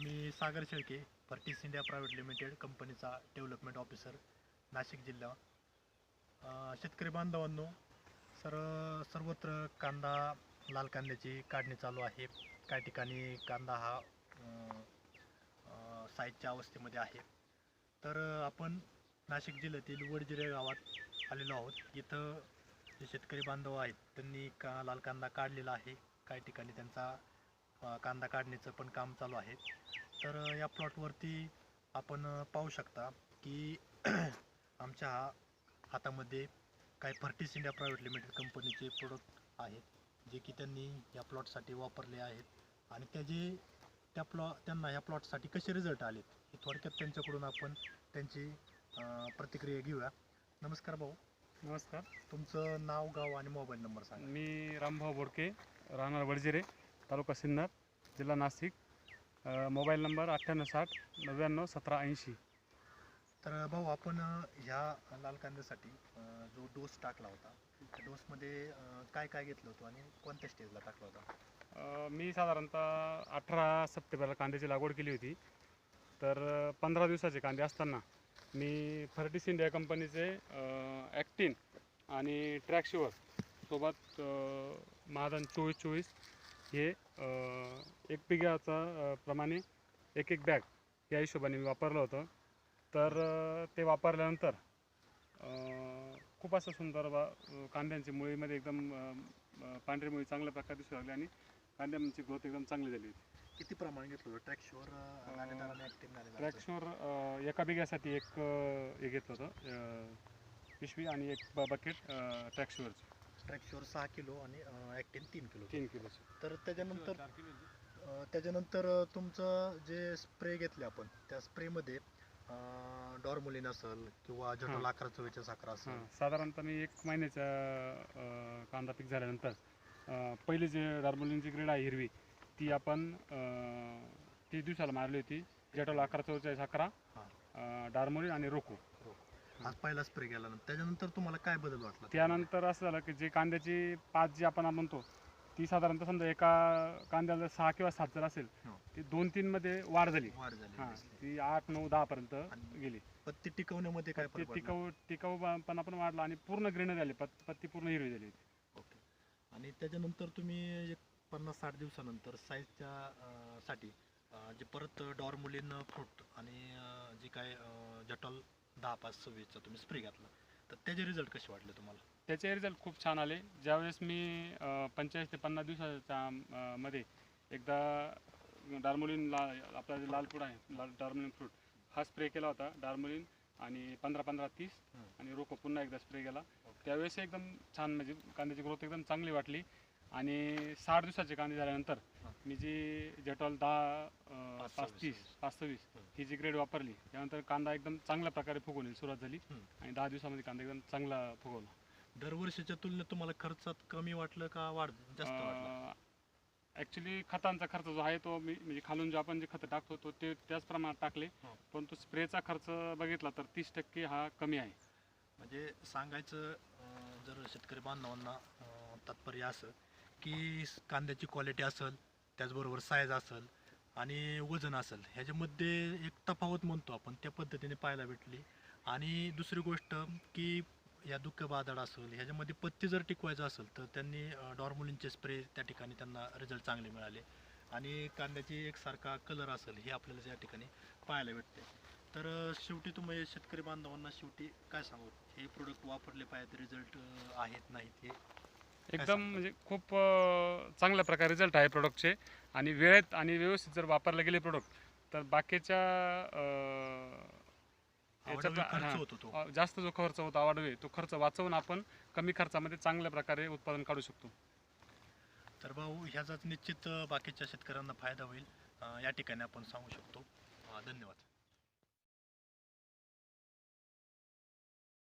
मी Sagar Shelke Fertis India private limited कंपनीचा development officer Nashik जिल्हा. शेतकरी बांधवांनो सर सर्वत्र कांदा लाल कांद्याची काढणी चालू आहे. काही ठिकाणी कांदा हा साईजच्या अवस्थेमध्ये आहे. तर आपण नाशिक जिल्ह्यातील वडजिरे गावात आलेलो आहोत. इथं जे शेतकरी बांधव आहेत त्यांनी का लाल कांदा काढलेला आहे. काही ठिकाणी त्यांचा कांदा काढणीचं पण काम चालू आहे. तर या प्लॉटवरती आपण पाहू शकता की आमच्या हा हातामध्ये काही फर्टिस इंडिया प्रायव्हेट लिमिटेड कंपनीचे प्रोडक्ट आहेत जे की त्यांनी या प्लॉटसाठी वापरले आहेत. आणि त्याचे त्या प्लॉ त्यांना या प्लॉटसाठी कसे रिझल्ट आलेत हे थोडक्यात त्यांच्याकडून आपण त्यांची प्रतिक्रिया घेऊया. नमस्कार भाऊ. नमस्कार. तुमचं नाव गाव आणि मोबाईल नंबर सांगा. मी रामभाऊ बोडके राहणार वडजिरे. तालुका सिन्नर जिल्हा नाशिक मोबाईल नंबर अठ्ठ्याण्णव साठ नव्याण्णव सतरा ऐंशी. तर भाऊ आपण ह्या लाल कांद्यासाठी जो डोस टाकला होता त्या डोसमध्ये काय काय घेतलं होतं आणि कोणत्या स्टेजला टाकला होता? मी साधारणतः अठरा सप्टेंबरला कांद्याची लागवड केली होती. तर पंधरा दिवसाचे कांदे असताना मी फर्टिस इंडिया कंपनीचे ॲक्टिन आणि ट्रॅक्शिवर सोबत महादन चोवीस चोवीस हे एक पिग्याचा अ, प्रमाणे एक एक बॅग या हिशोबाने मी वापरलं होतं. तर ते वापरल्यानंतर खूप असं सुंदर बा कांद्यांची मुळीमध्ये एकदम पांढरी मुळी चांगल्या प्रकारे दिसू लागली आणि कांद्यांची ग्रोथ एकदम चांगली झाली किती प्रमाण घेतलं होतं? गाणेदार ट्रॅक्शवर एका बिघ्यासाठी एक हे घेतलं होतं पिशवी आणि एक बकेट ट्रॅक्शवरची ट्रॅक्शवर सहा किलो आणि ॲक्टिव्ह तीन किलो. तीन किलोची तर त्याच्यानंतर त्याच्यानंतर तुमचं जे स्प्रे घेतले आपण त्या स्प्रेमध्ये डॉर्मोलिन असेल किंवा जटोल. अकरा चव्वेचाळीस साखर असेल. साधारणतः मी एक महिन्याचा अ, कांदा पीक झाल्यानंतर पहिली जे डार्बोलिनची ग्रेड आहे हिरवी ती आपण तीस दिवसाला मारली होती. जेटॉल अकरा चौचाळीस अकरा हां. डार्मोलिन आणि रोको. आज पहिला स्प्रे केला त्याच्यानंतर तुम्हाला काय बदल वाटला त्यानंतर असं झालं की जे कांद्याची पाच जी आपण म्हणतो ती साधारणतः समजा एका कांद्याला सहा किंवा सात जर असेल हो. ती दोन तीन मध्ये वाढ झाली वाढ झाली हां दिसली. ती आठ नऊ दहा पर्यंत आणि गेली पत्ती टिकवण्यामध्ये काय ते फरक पडला? टिकाऊ टिकाऊ पण आपण वाढला आणि पूर्ण ग्रीन झाली पत पत्ती पूर्ण हिरवी झाली ओके आणि त्याच्यानंतर तुम्ही एक पन्नास साठ दिवसानंतर साईजच्या अं, साठी अं, जे परत डॉर्मुलिन फ्रूट आणि अं, जे काय जटॉल दहा पाच सव्वीसचा तुम्ही स्प्रे घातला तर त्याचे रिझल्ट कसे वाटले तुम्हाला त्याचे रिझल्ट खूप छान आले ज्यावेळेस मी पंचेचाळीस ते पन्नास दिवसाच्या अं, मध्ये एकदा डार्मोलिन ला आपला जे लाल फ्रूट आहे लाल डार्मोलिन फ्रूट हा स्प्रे केला होता डार्मोलिन आणि पंधरा पंधरा तीस. आणि रोको पुन्हा एकदा स्प्रे केला. त्यावेळेस एकदम छान म्हणजे कांद्याची ग्रोथ एकदम चांगली वाटली आणि साठ दिवसाचे कांदे झाल्यानंतर. मी जी जेटॉल दहा पाच तीस. पाच सव्वीस. ही जी ग्रेड वापरली त्यानंतर कांदा एकदम चांगल्या प्रकारे फुगवली सुरुवात झाली. आणि दहा दिवसामध्ये कांदा एकदम चांगला फुगवला दरवर्षीच्या तुलनेत तुम्हाला खर्चात कमी वाटलं का वाढ जास्त वाटलं ॲक्च्युली खतांचा खर्च जो आहे तो मी म्हणजे खालून जे आपण जे खतं टाकतो तो ते त्याच प्रमाणात टाकले. परंतु स्प्रेचा खर्च बघितला तर तीस टक्के हा कमी आहे म्हणजे सांगायचं जर शेतकरी बांधवांना तात्पर्य असं की कांद्याची क्वालिटी असेल त्याचबरोबर साईज असेल आणि वजन असेल ह्याच्यामध्ये एक तफावत म्हणतो आपण त्या पद्धतीने पाहायला भेटली. आणि दुसरी गोष्ट की या दुःख बादळ असेल ह्याच्यामध्ये पत्ती जर टिकवायचं असेल तर त्यांनी डॉर्मोलिनचे स्प्रे त्या ठिकाणी त्यांना रिझल्ट चांगले मिळाले. आणि कांद्याची एकसारखा कलर असेल हे आपल्याला या ठिकाणी पाहायला भेटते. तर शेवटी तुम्ही शेतकरी बांधवांना शेवटी काय सांगू हे प्रोडक्ट वापरले पाहिजेत रिझल्ट आहेत नाहीत हे? एकदम? म्हणजे खूप चांगल्या प्रकारे रिझल्ट आहे प्रोडक्टचे आणि वेळेत आणि व्यवस्थित जर वापरले गेले प्रोडक्ट तर बाकीच्या याच्यात- जास्त जो खर्च होता वाढवे तो खर्च वाचवून आपण कमी खर्चामध्ये चांगल्या प्रकारे उत्पादन काढू शकतो. तर भाऊ ह्याचाच निश्चित बाकीच्या शेतकऱ्यांना फायदा होईल. या ठिकाणी आपण सांगू शकतो. धन्यवाद.